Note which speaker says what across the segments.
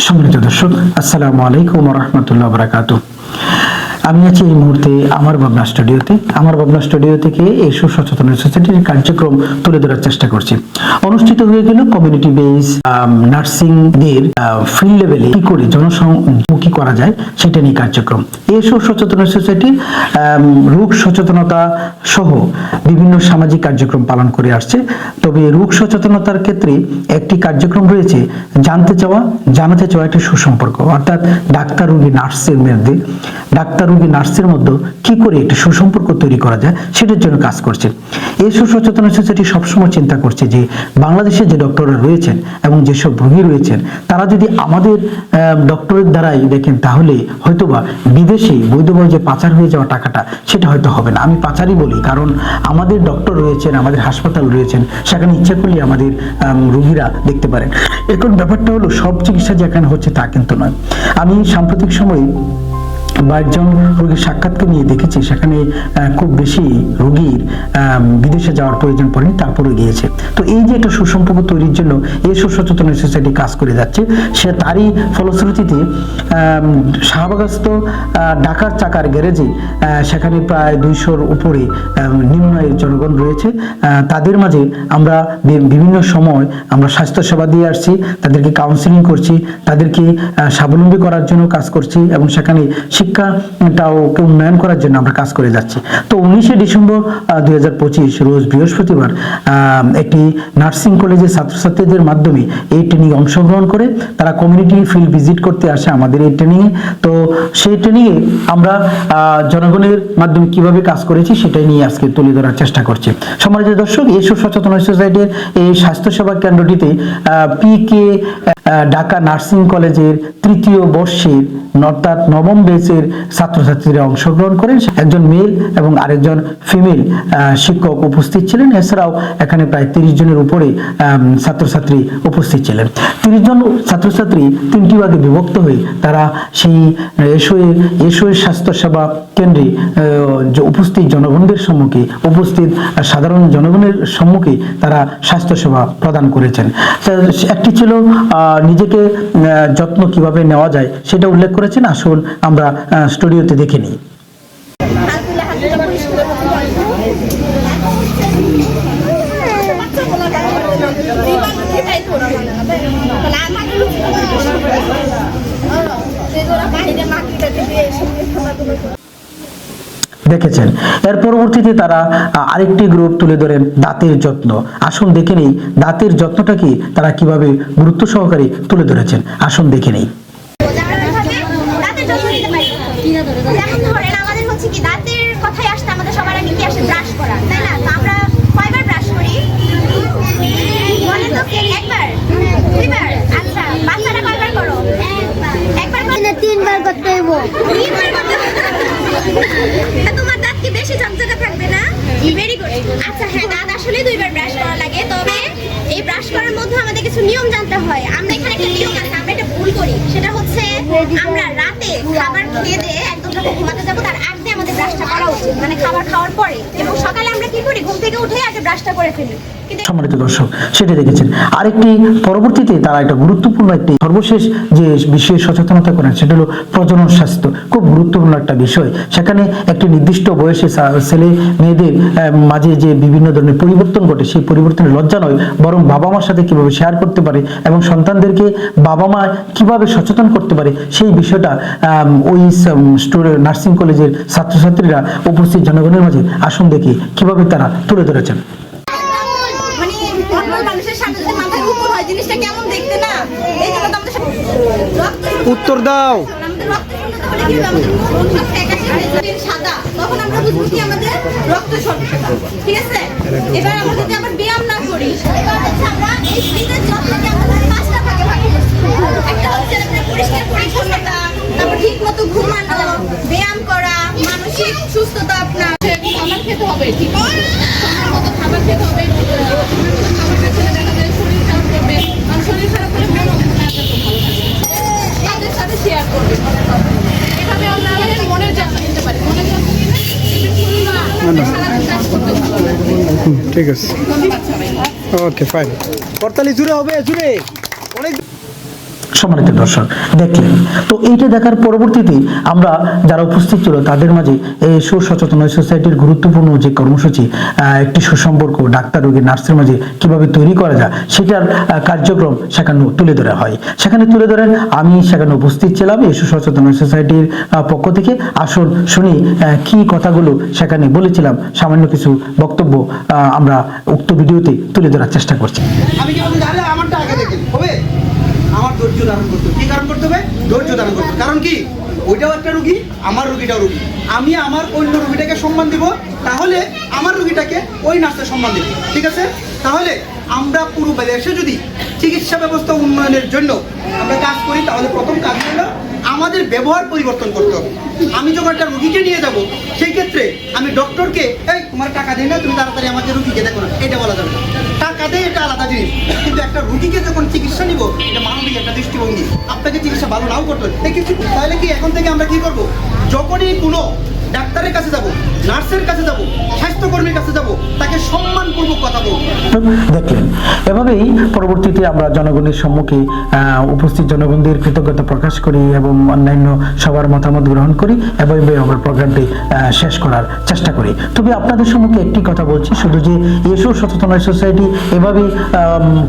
Speaker 1: সম্মানিত দর্শক আসসালামু আলাইকুম রহমতুল্লাহ বারাকাতু আমি আছি এই মুহূর্তে আমার ভাবনা স্টুডিওতে। আমার ভাবনা স্টুডিও থেকে এই সুসচেতন সোসাইটির কার্যক্রম তুলে ধরার চেষ্টা করছি। অনুষ্ঠিত হয়ে গেল কমিউনিটি বেস নার্সিং দের ফিল্ড লেভেলে কি করে জনসমুখী করা যায় সেটা নিয়ে কার্যক্রম। এই সুসচেতন সোসাইটির আম, রোগ সচেতনতা সহ বিভিন্ন সামাজিক কার্যক্রম পালন করে আসছে। তবে রোগ সচেতনতার ক্ষেত্রে একটি কার্যক্রম রয়েছে জানতে চাওয়া জানাতে চাওয়া একটি সুসম্পর্ক। অর্থাৎ ডাক্তার রোগী নার্সের মধ্যে। ডাক্তার রোগী নার্সের মধ্যে কি করে একটি সুসম্পর্ক তৈরি করা যায় সেটার জন্য কাজ করছে। এই সুসচেতন সোসাইটি সবসময় চিন্তা করছে যে বাংলাদেশে যে ডক্টররা রয়েছেন এবং যেসব রোগী রয়েছেন তারা যদি আমাদের ডক্টরের দ্বারাই দেখেন তাহলে হয়তোবা বিদেশে বৈধভাবে যে পাচার হয়ে যাওয়া টাকাটা সেটা হয়তো হবে না। আমি পাচারই বলি কারণ আমাদের ডক্টর রয়েছেন আমাদের হাসপাতাল রয়েছেন সেখানে ইচ্ছা করলে আমাদের আম, রোগীরা দেখতে পারেন। এখন ব্যাপারটা হলো সব চিকিৎসা যেখানে হচ্ছে তা কিন্তু নয়। আমি সাম্প্রতিক সময়ে বা একজন রোগীর সাক্ষাৎকে নিয়ে দেখেছি। সেখানে খুব বেশি রোগীর বিদেশে যাওয়ার প্রয়োজন পড়েনি তারপরে গিয়েছে। তো এই যে একটা সুসম্পর্ক তৈরির জন্য এই সুসচেতন সোসাইটি কাজ করে যাচ্ছে, সে তারই ফলশ্রুতিতে শাহবাগস্থ ঢাকার চাকার গ্যারেজে সেখানে প্রায় দুইশোর উপরে নিম্ন জনগণ রয়েছে। তাদের মাঝে আমরা বিভিন্ন সময় আমরা স্বাস্থ্য সেবা দিয়ে আসছি, তাদেরকে কাউন্সিলিং করছি, তাদেরকে স্বাবলম্বী করার জন্য কাজ করছি এবং সেখানে শিক্ষাটাও উন্নয়ন করার জন্য আমরা কাজ করে যাচ্ছি। তো উনিশে ডিসেম্বর দুই হাজার পঁচিশ, রোজ বৃহস্পতিবার একটি নার্সিং কলেজের ছাত্রছাত্রীদের মাধ্যমে এই ট্রেনিং অংশগ্রহণ করে তারা কমিউনিটি ফিল্ড ভিজিট করতে আসে আমাদের এই ট্রেনিংয়ে। তো সেই ট্রেনিংয়ে আমরা জনগণের মাধ্যমে কীভাবে কাজ করেছি সেটাই নিয়ে আজকে তুলে ধরার চেষ্টা করছি। সম্মানিত দর্শক এই সচেতন সোসাইটির এই স্বাস্থ্যসেবা কেন্দ্রটিতে পি কে ঢাকা নার্সিং কলেজের তৃতীয় বর্ষের, অর্থাৎ নবম বেচের ছাত্রছাত্রীরা অংশগ্রহণ করেন। একজন মেল এবং আরেকজন ফিমেল শিক্ষক উপস্থিত ছিলেন। এছাড়াও এখানে প্রায় তিরিশ জনের উপরে ছাত্রছাত্রী উপস্থিত ছিলেন। তিরিশ জন ছাত্রছাত্রী তিনটি ভাগে বিভক্ত হয়ে তারা সেই এসোয়ের এসোয়ের স্বাস্থ্যসেবা কেন্দ্রে উপস্থিত জনগণদের সম্মুখে, উপস্থিত সাধারণ জনগণের সম্মুখে তারা স্বাস্থ্যসেবা প্রদান করেছেন। একটি ছিল নিজেকে যত্ন কীভাবে নেওয়া যায় সেটা উল্লেখ করেছেন। আসুন আমরা স্টুডিওতে দেখে নিই। দেখেছেন। এর পরবর্তীতে তারা আরেকটি গ্রুপ তুলে ধরেন দাঁতের যত্ন। আসুন দেখে নেই, দাঁতের যত্নটা কি, তারা কীভাবে গুরুত্ব সহকারে তুলে ধরেছেন। আসুন দেখে নেই।
Speaker 2: Gracias. মানে খাবার খাওয়ার পরে এবং সকালে আমরা কি করি? ঘুম থেকে উঠে আগে ব্রাশটা করে ফেলি।
Speaker 1: সম্মানিত দর্শক, সেটা দেখেছেন। আরেকটি, পরবর্তীতে তারা একটা গুরুত্বপূর্ণ একটি সর্বশেষ যে বিষয়ে সচেতনতা করেন সেটা হলো প্রজনন স্বাস্থ্য। খুব গুরুত্বপূর্ণ একটা বিষয়। সেখানে একটি নির্দিষ্ট বয়সে ছেলে মেয়েদের মাঝে যে বিভিন্ন ধরনের পরিবর্তন ঘটে, সেই পরিবর্তনের লজ্জা নয়, বরং বাবা মার সাথে কীভাবে শেয়ার করতে পারে এবং সন্তানদেরকে বাবা মা কীভাবে সচেতন করতে পারে, সেই বিষয়টা ওই নার্সিং কলেজের ছাত্রছাত্রীরা উপস্থিত জনগণের মাঝে আসুন দেখে কীভাবে তারা তুলে ধরেছেন
Speaker 2: মানে নর্মাল মানুষের সাথে যদি মাথার উপর হয় জিনিসটা কেমন দেখতে না এই জন্য তো আমাদের সব- রক্ত
Speaker 3: উত্তর দাও
Speaker 2: আমাদের রক্ত শূন্যতা হলে কি হবে? আমাদের খুন সব ফ্যাকাশে হয়ে দাও সাদা তখন আমরা বুঝব কি আমাদের রক্ত স্বল্পতা ঠিক আছে? এবার আমরা যদি আবার ব্যায়াম না করি এবার হচ্ছে আমরা এই শীতের যত্নকে আমাদের পাঁচটা ভাগে ভাগ করছি একটা হচ্ছে আপনার পরিষ্কার পরিচ্ছন্নতা তারপর ঠিক মতো ঘুমানো ব্যায়াম করা মানসিক সুস্থতা আপনার
Speaker 4: খাবার খেতে হবে ঠিক আছে সময় মতো খাবার খেতে হবে আহ, সময় মতো খাবার না খেলে দেখা যায় শরীর খারাপ করবে আর শরীর খারাপ হলে মন মনে এত ভালো থাকে তাদের সাথে শেয়ার করবে এভাবে আমরা আমাদের মনের যত্ন নিতে পারি মনের যত্ন নিলে দেখবেন শরীর সারাদিন কাজ করতে ভালো লাগবে
Speaker 3: ঠিক আছে। ওকে ফাইন করতালি জুড়ে হবে জুড়ে। অনেক
Speaker 1: সম্মানিত দর্শক, দেখলেন। তো এইটা দেখার পরবর্তীতে আমরা যারা উপস্থিত ছিল, তাদের মাঝে এই সুসচেতন সোসাইটির গুরুত্বপূর্ণ যে কর্মসূচি একটি সুসম্পর্ক ডাক্তার রোগী নার্সের মাঝে কীভাবে তৈরি করা যায়, সেটার কার্যক্রম সেখানে তুলে ধরা হয়। সেখানে তুলে ধরেন, আমি সেখানে উপস্থিত ছিলাম এই সুসচেতন সোসাইটির পক্ষ থেকে। আসুন শুনি কি কথাগুলো সেখানে বলেছিলাম। সামান্য কিছু বক্তব্য আমরা উক্ত ভিডিওতে তুলে ধরার চেষ্টা করছি।
Speaker 5: আমি কি ধৈর্য ধারণ করতে। কি কারণ করতে হবে? ধৈর্য ধারণ করতে হবে। কারণ কি? ওইটাও একটা রুগী, আমার রুগীটাও রুগী। আমি আমার অন্য রুগীটাকে সম্মান দিব, তাহলে আমার রুগীটাকে ওই নার্সের সম্মান দেবে। ঠিক আছে? তাহলে আমরা পুরো দেশে যদি চিকিৎসা ব্যবস্থা উন্নয়নের জন্য আমরা কাজ করি, তাহলে প্রথম কাজ হলো আমাদের ব্যবহার পরিবর্তন করতে হবে। আমি যখন একটা রুগীকে নিয়ে যাব, সেই ক্ষেত্রে আমি ডক্টরকে এই, তোমার টাকা দিই না, তুমি তাড়াতাড়ি আমাকে রুগীকে দেখো না। এটা বলা যাবে না। টাকা দেয় এটা আলাদা জিনিস। কিন্তু একটা রুগীকে যখন চিকিৎসা নিব, এটা মানবিক একটা দৃষ্টিভঙ্গি। আপনাকে চিকিৎসা ভালো নাও করতে হবে। তাহলে কি এখন থেকে আমরা কি করব? যখনই কোনো ডাক্তারের কাছে যাব, নার্সের কাছে যাব, স্বাস্থ্যকর্মীর কাছে যাব, তাকে সম্মানপূর্বক কথা বলব।
Speaker 1: দেখলেন, এভাবেই পরবর্তীতে আমরা জনগণের সম্মুখে উপস্থিত জনগণদের কৃতজ্ঞতা প্রকাশ করি এবং অন্যান্য সবার মতামত গ্রহণ করি এবং আমরা প্রোগ্রামটি শেষ করার চেষ্টা করি। তবে আপনাদের সম্মুখে একটি কথা বলছি, শুধু যে এসো সচেতন সোসাইটি এভাবে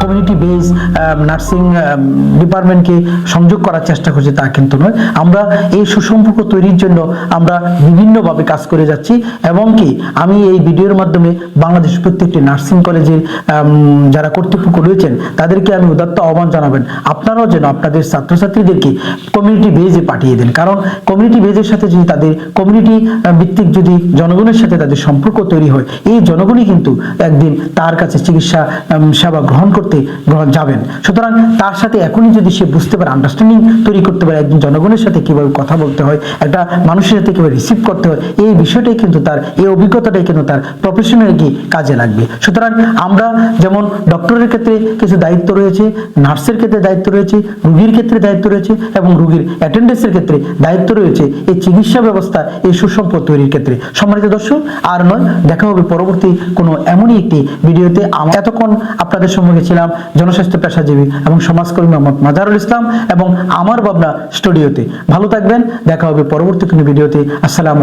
Speaker 1: কমিউনিটি বেস নার্সিং ডিপার্টমেন্টকে সংযোগ করার চেষ্টা করছি তা কিন্তু নয়। আমরা এই সুসম্পর্ক তৈরির জন্য আমরা বিভিন্নভাবে কাজ করে যাচ্ছি, এবং কি আমি এই ভিডিওর মাধ্যমে বাংলাদেশ প্রত্যেকটি নার্সিং কলেজের যারা কর্তৃপক্ষ রয়েছেন, তাদেরকে আমি উদাত্ত আহ্বান জানাবেন। আপনারাও যেন আপনাদের ছাত্রছাত্রীদেরকে কমিউনিটি বেজে পাঠিয়ে দেন। কারণ কমিউনিটি বেজের সাথে যদি তাদের কমিউনিটি ভিত্তিক যদি জনগণের সাথে তাদের সম্পর্ক তৈরি হয়, এই জনগণই কিন্তু একদিন তার কাছে চিকিৎসা সেবা গ্রহণ করতে যাবেন। সুতরাং তার সাথে এখনই যদি সে বুঝতে পারে আন্ডারস্ট্যান্ডিং তৈরি করতে পারে, একজন জনগণের সাথে কীভাবে কথা বলতে হয়, একটা মানুষের সাথে কীভাবে রিসিভ করতে হয়। এই বিষয়টাই কিন্তু তার, এই অভিজ্ঞতাটাই কিন্তু তার প্রফেশনাল কি কাজে লাগবে। সুতরাং আমরা যেমন ডক্টরের ক্ষেত্রে কিছু দায়িত্ব রয়েছে নার্সের ক্ষেত্রে দায়িত্ব রয়েছে, রুগীর ক্ষেত্রে দায়িত্ব রয়েছে এবং রুগীর অ্যাটেন্ডেন্সের ক্ষেত্রে দায়িত্ব রয়েছে এই চিকিৎসা ব্যবস্থা, এই সুসম্পদ তৈরির ক্ষেত্রে। সম্মানিত দর্শক, আর নয়, দেখা হবে পরবর্তী কোনো এমনই একটি ভিডিওতে। এতক্ষণ আপনাদের সম্মুখে ছিলাম জনস্বাস্থ্য পেশাজীবী এবং সমাজকর্মী মোহাম্মদ মাজারুল ইসলাম এবং আমার ভাবনা স্টুডিওতে। ভালো থাকবেন, দেখা হবে পরবর্তী কোনো ভিডিওতে। আসসালামু